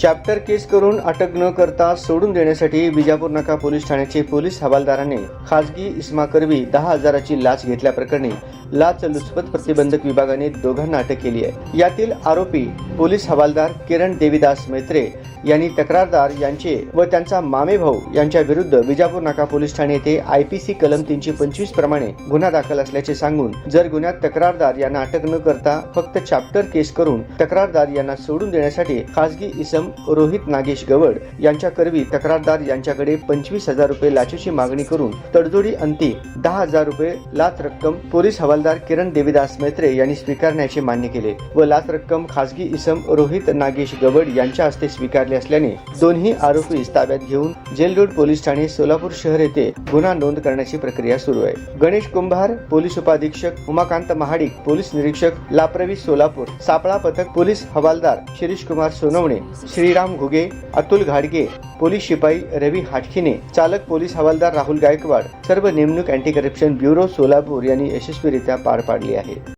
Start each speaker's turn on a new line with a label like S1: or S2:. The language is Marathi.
S1: चॅप्टर केस करून अटक न करता सोडून देण्यासाठी विजापूर नाका पोलीस ठाण्याचे पोलीस हवालदाराने खासगी इस्मा करवी दहा हजाराची लाच घेतल्याप्रकरणी लाचलुचपत प्रतिबंधक विभागाने दोघांना अटक केली आहे. यातील आरोपी पोलीस हवालदार किरण देवीदास मैत्रे यांनी तक्रारदार यांचे व त्यांचा मामे भाऊ यांच्या विरुद्ध विजापूर नाका पोलीस ठाणे येथे आय पी सी कलम तीनशे पंचवीस प्रमाणे गुन्हा दाखल असल्याचे सांगून जर गुन्ह्यात तक्रारदार यांना अटक न करता फक्त चॅप्टर केस करून तक्रारदार यांना सोडून देण्यासाठी खासगी इसम रोहित नागेश गवड यांच्या करवी तक्रारदार यांच्याकडे पंचवीस हजार रुपये लाचेची मागणी करून तडजोडी अंती दहा हजार रुपये लाच रक्कम पोलीस हवालदार किरण देवीदास मेत्रे यांनी स्वीकारण्याचे मान्य केले व लाच रक्कम खासगी इसम रोहित नागेश गवड यांच्या हस्ते स्वीकारले असल्याने दोन्ही आरोपी ताब्यात घेऊन जेलरोड पोलीस ठाणे सोलापूर शहर येथे गुन्हा नोंद करण्याची प्रक्रिया सुरू आहे. गणेश कुंभार पोलीस उपाधीक्षक उमाकांत महाडिक पोलीस निरीक्षक लाप्रवी सोलापूर सापळा पथक पोलीस हवालदार शिरीष कुमार सोनवणे श्रीराम घुगे अतुल घाडगे पोलीस शिपाई रवी हाटखिने चालक पोलीस हवालदार राहुल गायकवाड सर्व नेमणूक अँटी करप्शन ब्युरो सोलापूर यांनी यशस्वीरित्या पार पाडली आहे.